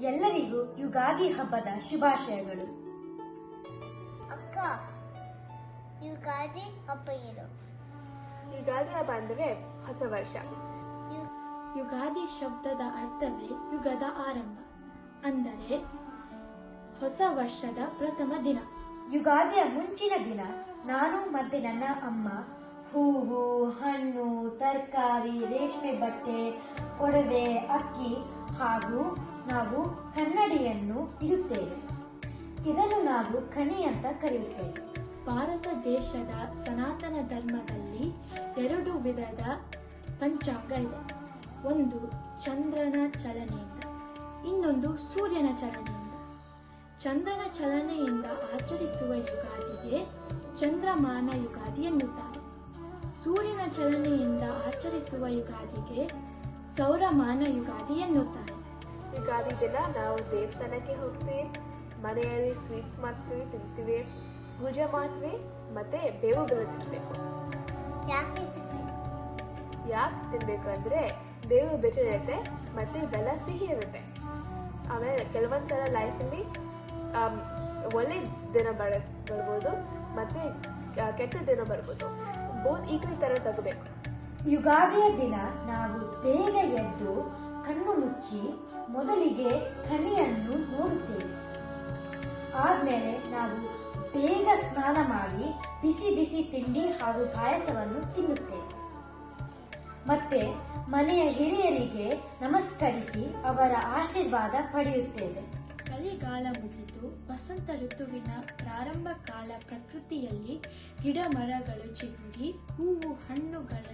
ಎಲ್ಲರಿಗೂ ಯುಗಾದಿ ಹಬ್ಬದ ಶುಭಾಶಯಗಳು. ಅಕ್ಕ ಯುಗಾದಿ ಹಬ್ಬ ಏನು? ಯುಗಾದಿ ಹಬ್ಬ ಅಂದ್ರೆ ಹೊಸ ವರ್ಷ. ಯು- ಯುಗಾದಿ ಶಬ್ದದ ಅರ್ಥವೇ ಯುಗದ ಆರಂಭ ಅಂದರೆ ಹೊಸ ವರ್ಷದ ಪ್ರಥಮ ದಿನ. ಯುಗಾದಿಯ ಮುಂಚಿನ ದಿನ ನಾನು ಮತ್ತೆ ನನ್ನ ಅಮ್ಮ ಹೂವು ಹಣ್ಣು ತರಕಾರಿ ರೇಷ್ಮೆ ಬಟ್ಟೆ ಒಡವೆ ಅಕ್ಕಿ ಹಾಗೂ ನಾವು ಕನ್ನಡಿಯನ್ನು ಇಡುತ್ತೇವೆ. ಇದನ್ನು ನಾವು ಕಣಿ ಅಂತ ಕರೆಯುತ್ತೇವೆ. ಭಾರತ ದೇಶದ ಸನಾತನ ಧರ್ಮದಲ್ಲಿ ಎರಡು ವಿಧದ ಪಂಚಾಂಗ ಇದೆ ಒಂದು ಚಂದ್ರನ ಚಲನೆಯಿಂದ, ಇನ್ನೊಂದು ಸೂರ್ಯನ ಚಲನೆಯಿಂದ. ಚಂದ್ರನ ಚಲನೆಯಿಂದ ಆಚರಿಸುವ ಯುಗಾದಿಗೆ ಚಂದ್ರಮಾನ ಯುಗಾದಿ ಎನ್ನುತ್ತಾರೆ. ಸೂರ್ಯನ ಚಲನೆಯಿಂದ ಆಚರಿಸುವ ಯುಗಾದಿಗೆ ಸೌರಮಾನ ಯುಗಾದಿ ಎನ್ನುತ್ತಾರೆ. ದಿನ ನಾವು ದೇವಸ್ಥಾನಕ್ಕೆ ಹೋಗ್ತೀವಿ ಮನೆಯಲ್ಲಿ ಸ್ವೀಟ್ಸ್ ಮಾಡ್ತೀವಿ ತಿಂತೀವಿ ಪೂಜೆ ಮಾಡ್ತೀವಿ ಮತ್ತೆ ಬೇವು ಬೆಲ್ಲ ತಿನ್ಬೇಕು. ಯಾಕೆ ತಿನ್ಬೇಕು? ಅಂದ್ರೆ ಬೇವು ಬೆಚ್ಚ ಇರುತ್ತೆ ಮತ್ತೆ ಬೆಲ್ಲ ಸಿಹಿ ಇರುತ್ತೆ. ಆಮೇಲೆ ಕೆಲವೊಂದ್ಸಲ ಲೈಫಲ್ಲಿ ಒಳ್ಳೆ ದಿನ ಬರ ಬರ್ಬೋದು ಮತ್ತೆ ಕೆಟ್ಟ ದಿನ ಬರ್ಬೋದು. ಬೋದ್ ಈಗಲೇ ತರ ತಗೋಬೇಕು. ಯುಗಾದಿಯ ದಿನ ನಾವು ಬೇಗ ಕಣ್ಣು ಮುಚ್ಚಿ ಮೊದಲಿಗೆ ಖನಿಯನ್ನು ನೋಡುತ್ತೇವೆ. ಆದ್ಮೇಲೆ ನಾವು ಬೇಗ ಸ್ನಾನ ಮಾಡಿ ಬಿಸಿ ಬಿಸಿ ತಿಂಡಿ ಹಾಗೂ ಪಾಯಸವನ್ನು ತಿನ್ನುತ್ತೇವೆ. ಮತ್ತೆ ಮನೆಯ ಹಿರಿಯರಿಗೆ ನಮಸ್ಕರಿಸಿ ಅವರ ಆಶೀರ್ವಾದ ಪಡೆಯುತ್ತೇವೆ. ಚಳಿಗಾಲ ಮುಗಿದು ವಸಂತ ಋತುವಿನ ಪ್ರಾರಂಭ ಕಾಲ ಪ್ರಕೃತಿಯಲ್ಲಿ ಗಿಡ ಮರಗಳು ಚಿಗುರಿ, ಹೂವು ಹಣ್ಣುಗಳಿಂದ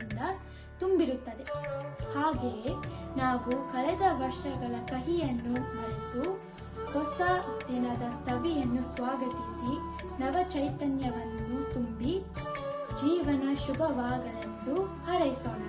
ತುಂಬಿರುತ್ತದೆ. ಹಾಗೆಯೇ ನಾವು ಕಳೆದ ವರ್ಷಗಳ ಕಹಿಯನ್ನು ಮರೆತು ಹೊಸ ದಿನದ ಸವಿಯನ್ನು ಸ್ವಾಗತಿಸಿ ನವ ಚೈತನ್ಯವನ್ನು ತುಂಬಿ ಜೀವನ ಶುಭವಾಗಲೆಂದು ಹಾರೈಸೋಣ.